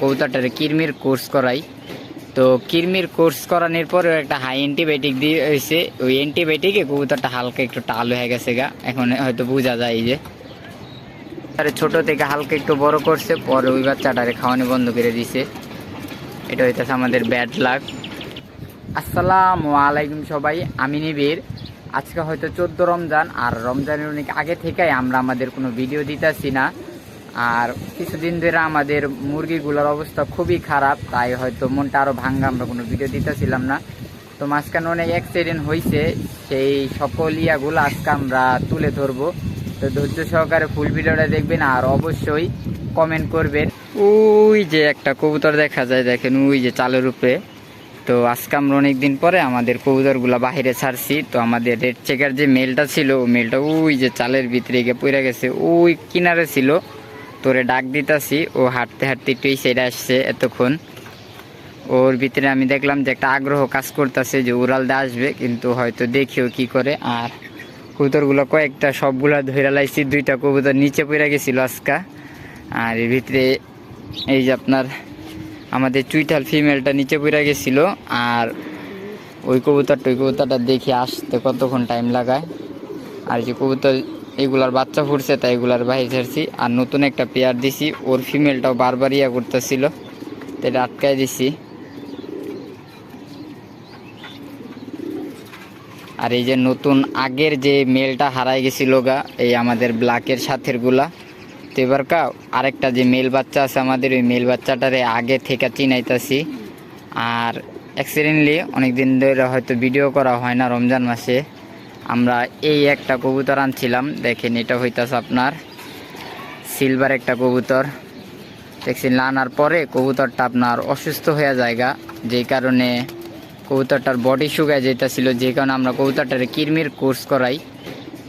কবুতরটারে Kirmir course করাই। তো Kirmir course করানোর পরেও একটা হাই অ্যান্টিবায়োটিক দিয়ে হয়েছে ওই অ্যান্টিবায়োটিকে কবুতরটা হালকা একটু টাল হয়ে গেছে গা। এখন হয়তো বোঝা যায় যে। আরে ছোট থেকে হালকা একটু বড় করছে, পরে ওই বাচ্চাটারে খাওয়ানো বন্ধ করে দিছে। এটা হইতেছে আমাদের ব্যাড লাক আসসালামু আলাইকুম সবাই, আমি নিবির আজকে হয়তো চোদ্দ রমজান, আর রমজানের অনেক আগে থেকেই আমরা আমাদের কোনো ভিডিও দিতেছি না। আর কিছুদিন ধরে আমাদের মুরগিগুলোর অবস্থা খুবই খারাপ, তাই হয়তো মনটা আরও ভাঙ্গা, আমরা কোনো ভিডিও দিতেছিলাম না। তো মাঝখানে অনেক অ্যাক্সিডেন্ট হয়েছে সেই সকল ইয়াগুলো আজকে আমরা তুলে ধরবো। তো ধৈর্য সহকারে ফুল ভিডিওটা দেখবেন, আর অবশ্যই কমেন্ট করবেন। ওই যে একটা কবুতর দেখা যায়, দেখেন, ওই যে চালের উপরে। তো আজকে আমরা অনেকদিন পরে আমাদের কবুতরগুলো বাহিরে ছাড়ছি, তো আমাদের রেড চেকার যে মেলটা ছিল মেলটা ওই যে চালের ভিতরে গিয়ে পড়ে গেছে, ওই কিনারে ছিল। তোরে ডাক দিতাছি, ও হাঁটতে হাঁটতে একটু সাইডে আসছে এতক্ষণ। ওর ভিতরে আমি দেখলাম যে একটা আগ্রহ কাজ করতেছে যে উড়ালদা আসবে, কিন্তু হয়তো দেখিও কি করে। আর কবুতরগুলো কয়েকটা সবগুলা ধরে লাইছি, দুইটা কবুতর নিচে পড়ে গেছিল আজকা। আর এর ভিতরে এই যে আপনার আমাদের চুইটাল ফিমেলটা নিচে পড়ে গেছিল, আর ওই কবুতরটা ওই কবুতরটা দেখে আসতে কতক্ষণ টাইম লাগায়। আর যে কবুতর এগুলার বাচ্চা ফুটছে, তাই এগুলার বাইরে ছাড়ছি আর নতুন একটা পেয়ার দিছি, ওর ফিমেলটাও বারবার ইয়া করতেছিল, তো এটা আটকায় দিছি। আর এই যে নতুন আগের যে মেলটা হারাই গেছিল গা, এই আমাদের ব্ল্যাকের সাথেরগুলা তো এবার কা, আরেকটা যে মেল বাচ্চা আছে আমাদের, ওই মেল বাচ্চাটারে আগে থেকে চিনাইতাছি। আর অ্যাক্সিডেন্টলি অনেক দিন ধরে হয়তো ভিডিও করা হয় না রমজান মাসে। আমরা এই একটা কবুতর আনছিলাম। দেখেন, এটা হইতাছে আপনার সিলভার একটা কবুতর। দেখছেন, আনার পরে কবুতরটা আপনার অসুস্থ হয়ে যায়গা। যেই কারণে কবুতরটার বডি শুকায় যেটা ছিল যে কারণে আমরা কবুতরটারে কিরমির কোর্স করাই।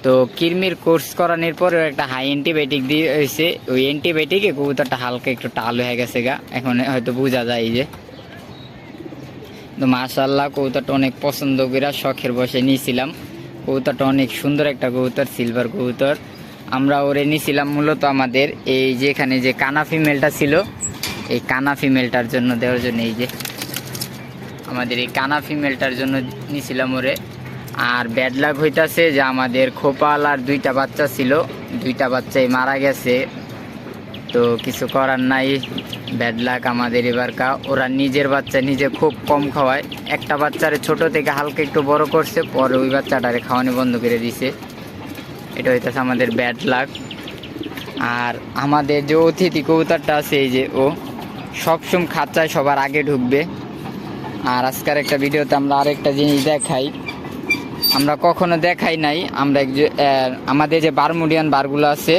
তো কিরমির কোর্স করানোর পরেও একটা হাই অ্যান্টিবায়োটিক দিয়ে হয়েছে ওই অ্যান্টিবায়োটিকে কবুতরটা হালকা একটু টাল হয়ে গেছে গা। এখন হয়তো বোঝা যায় যে। তো মাশাল্লাহ কবুতরটা অনেক পছন্দ করে শখের বসে নিয়েছিলাম কবুতরটা অনেক সুন্দর একটা কবুতর সিলভার কবুতর। আমরা ওরে নিয়েছিলাম মূলত আমাদের এই যে এখানে যে কানা ফিমেলটা ছিল, এই কানা ফিমেলটার জন্য দেওয়ার জন্য এই যে আমাদের এই কানা ফিমেলটার জন্য নিয়েছিলাম ওরে। আর ব্যাডলাক হইতাছে যে আমাদের খোপাল আর দুইটা বাচ্চা ছিল, দুইটা বাচ্চাই মারা গেছে। তো কিছু করার নাই। ব্যাড লাক আমাদের এবার কা ওরা নিজের বাচ্চা নিজে খুব কম খাওয়ায়। একটা বাচ্চারে ছোট থেকে হালকা একটু বড় করছে, পরে ওই বাচ্চাটারে খাওয়ানো বন্ধ করে দিছে। এটা হইতেছে আমাদের ব্যাড লাক আর আমাদের যে অতিথি কবুতরটা আছে, এই যে ও, সবসময় খাঁচায় সবার আগে ঢুকবে। আর আজকের একটা ভিডিওতে আমরা আরেকটা জিনিস দেখাই। আমরা কখনো দেখাই নাই। আমরা আমাদের যে বারমুডিয়ান বারগুলো আছে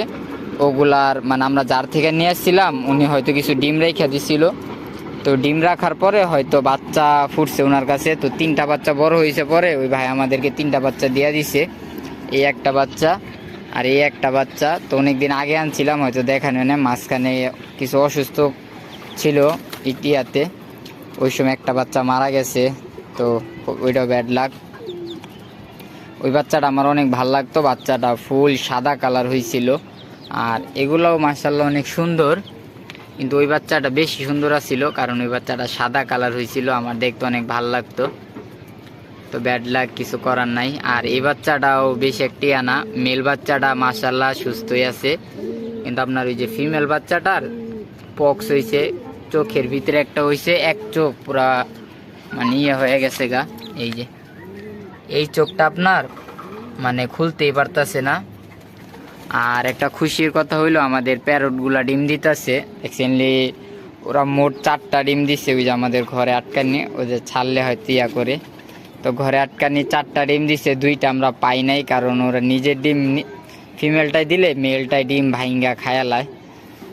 ওগুলার মানে আমরা যার থেকে নিয়ে আসছিলাম, উনি হয়তো কিছু ডিম রেখে দিছিল। তো ডিম রাখার পরে হয়তো বাচ্চা ফুটছে ওনার কাছে, তো তিনটা বাচ্চা বড় হয়েছে পরে ওই ভাই আমাদেরকে তিনটা বাচ্চা দিয়ে দিছে। এই একটা বাচ্চা আর এই একটা বাচ্চা, তো অনেক দিন আগে আনছিলাম, হয়তো দেখানো না মাঝখানে কিছু অসুস্থ ছিল ইটিয়াতে। ওই সময় একটা বাচ্চা মারা গেছে, তো ওইটাও ব্যাড লাগ ওই বাচ্চাটা আমার অনেক ভালো লাগতো, বাচ্চাটা ফুল সাদা কালার হয়েছিল। আর এগুলোও মার্শাল্লাহ অনেক সুন্দর। কিন্তু ওই বাচ্চাটা বেশি সুন্দর ছিল কারণ ওই বাচ্চাটা সাদা কালার হয়েছিল, আমার দেখতে অনেক ভালো লাগতো। তো ব্যাড লাগ কিছু করার নাই। আর এই বাচ্চাটাও বেশ একটি আনা। মেল বাচ্চাটা মার্শাল্লাহ সুস্থই আছে। কিন্তু আপনার ওই যে ফিমেল বাচ্চাটার পক্স হয়েছে, চোখের ভিতরে একটা হয়েছে, এক চোখ পুরা মানে ইয়ে হয়ে গেছে গা, এই যে। এই চোখটা আপনার মানে খুলতেই পারতাছে না। আর একটা খুশির কথা হইল, আমাদের প্যারটগুলা ডিম দিতেছে। রিসেন্টলি ওরা মোট চারটা ডিম দিছে, ওই যে আমাদের ঘরে আটকানি ওদের ছাড়লে হয়তো ইয়া করে। তো ঘরে আটকানি চারটা ডিম দিচ্ছে দুইটা আমরা পাই নাই, কারণ ওরা নিজের ডিম ফিমেলটাই দিলে মেলটাই ডিম ভাইঙ্গা খায়ালায়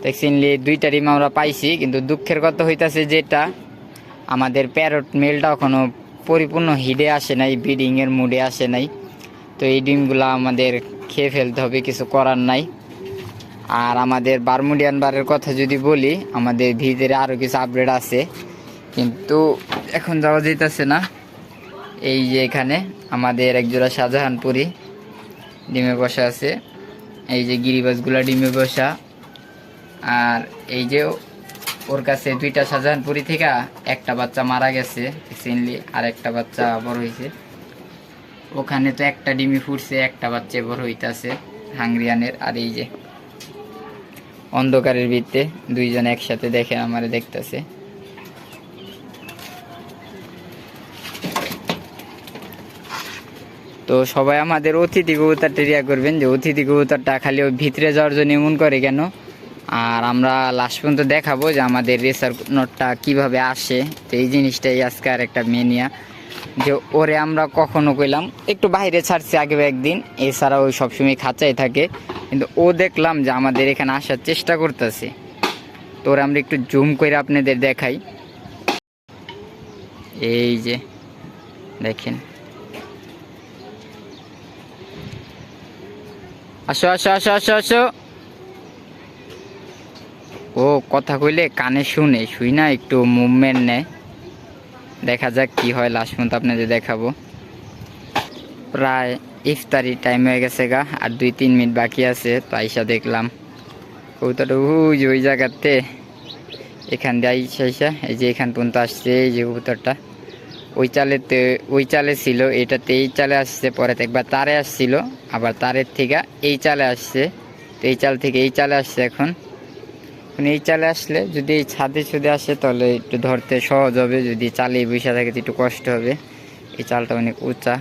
রিসেন্টলি দুইটা ডিম আমরা পাইছি, কিন্তু দুঃখের কথা হইতাছে যেটা, আমাদের প্যারট মেলটা এখনও পরিপূর্ণ হিডে আসে নাই ব্রিডিংয়ের মুডে আসে নাই। তো এই ডিমগুলো আমাদের খেয়ে ফেলতে হবে, কিছু করার নাই। আর আমাদের বারমুডিয়ান বারের কথা যদি বলি, আমাদের ভিতরে আরও কিছু আপডেট আছে। কিন্তু এখন যাওয়া যেতেছে না। এই যে এখানে আমাদের একজোড়া শাহজাহানপুরি ডিমে বসা আছে। এই যে গিরিবাসগুলা ডিমে বসা। আর এই যে ওর কাছে দুইটা শাহজাহানপুরি থেকে একটা বাচ্চা মারা গেছে রিসেন্টলি আর একটা বাচ্চা বড় হয়েছে। ওখানে তো একটা ডিমি ফুটছে, একটা বাচ্চা বড় হইতাছে, হাঙ্গরিয়ানের। আর এই যে অন্ধকারের ভিত্তে দুইজন একসাথে দেখে আমারে দেখতেছে। তো সবাই আমাদের অতিথি কবুতরটা রিয়া করবেন, যে অতিথি কবুতরটা খালি ভিতরে যাওয়ার জন্য এমন করে কেন? আর আমরা লাস্ট পর্যন্ত দেখাবো যে আমাদের রেসার নোটটা কীভাবে আসে। তো এই জিনিসটাই আজকে আর একটা মেনিয়া। যে ওরে আমরা কখনো কইলাম, একটু বাইরে ছাড়ছি আগে একদিন এছাড়া ওই সবসময় খাঁচাই থাকে। কিন্তু ও দেখলাম যে আমাদের এখানে আসার চেষ্টা করতেছে। তো ওরা আমরা একটু জুম করে আপনাদের দেখাই। এই যে, দেখেন। আসো আসো আসো আসো আসো। ও কথা কইলে কানে শুনে, শুই না, একটু মুভমেন্ট নেয়। দেখা যাক কি হয় লাস্ট পর্যন্ত আপনাদের দেখাবো। প্রায় ইফতারি টাইম হয়ে গেছে গা, আর দুই তিন মিনিট বাকি আছে, তো আইসা দেখলাম। কবুতরটা ওই ওই জায়গাতে। এখান দিয়ে আইসা আইসা, এই যে এখান পর্যন্ত আসছে, এই যে কবুতরটা। ওই চালেতে ওই চালে ছিল, এটাতে এই চালে আসছে, পরে একবার তারে আসছিল, আবার তারের থেকে এই চালে আসছে। তো এই চাল থেকে এই চালে আসছে এখন। এখন এই চালে আসলে যদি এই ছাদে ছুদে আসে তাহলে একটু ধরতে সহজ হবে, যদি চালে বসে থাকে তো একটু কষ্ট হবে। এই চালটা অনেক উঁচা।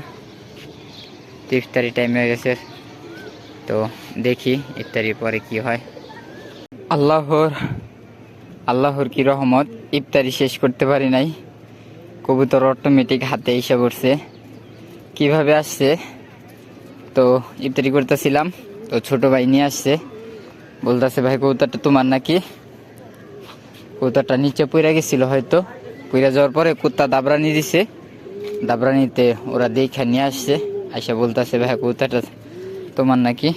ইফতারি টাইম হয়ে গেছে। তো দেখি ইফতারির পরে কি হয়। আল্লাহর আল্লাহর কি রহমত, ইফতারি শেষ করতে পারি নাই। কবুতর অটোমেটিক হাতে এসে পড়ছে। কীভাবে আসছে? তো ইফতারি করতেছিলাম। তো ছোট ভাই নিয়ে আসছে। বলতেছে, ভাই, কবুতরটা তোমার নাকি? কবুতরটা নিচে পড়ে গেছিল হয়তো। পড়ে যাওয়ার পরে কুত্তা দাবরানি দিছে। দাবরানিতে ওরা দেখে নিয়ে আসছে। আইসা বলতেছে, ভাই, কবুতরটা তোমার নাকি?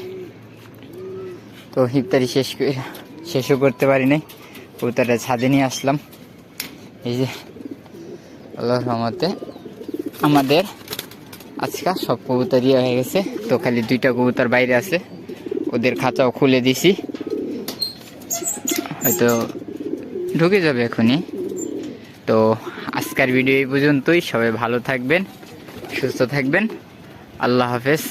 তো ইফতারি শেষ শেষও করতে পারি নাই। কবুতরটা ছাদে নিয়ে আসলাম। এই যে আল্লাহ রহমতে আমাদের আজকে সব কবুতর ইয়ে হয়ে গেছে। তো খালি দুইটা কবুতর বাইরে আছে। ওদের খাঁচাও খুলে দিছি। হয়তো ঢুকে যাবে এখনই। তো আজকের ভিডিও এই পর্যন্তই। সবাই ভালো থাকবেন, সুস্থ থাকবেন। আল্লাহ হাফেজ।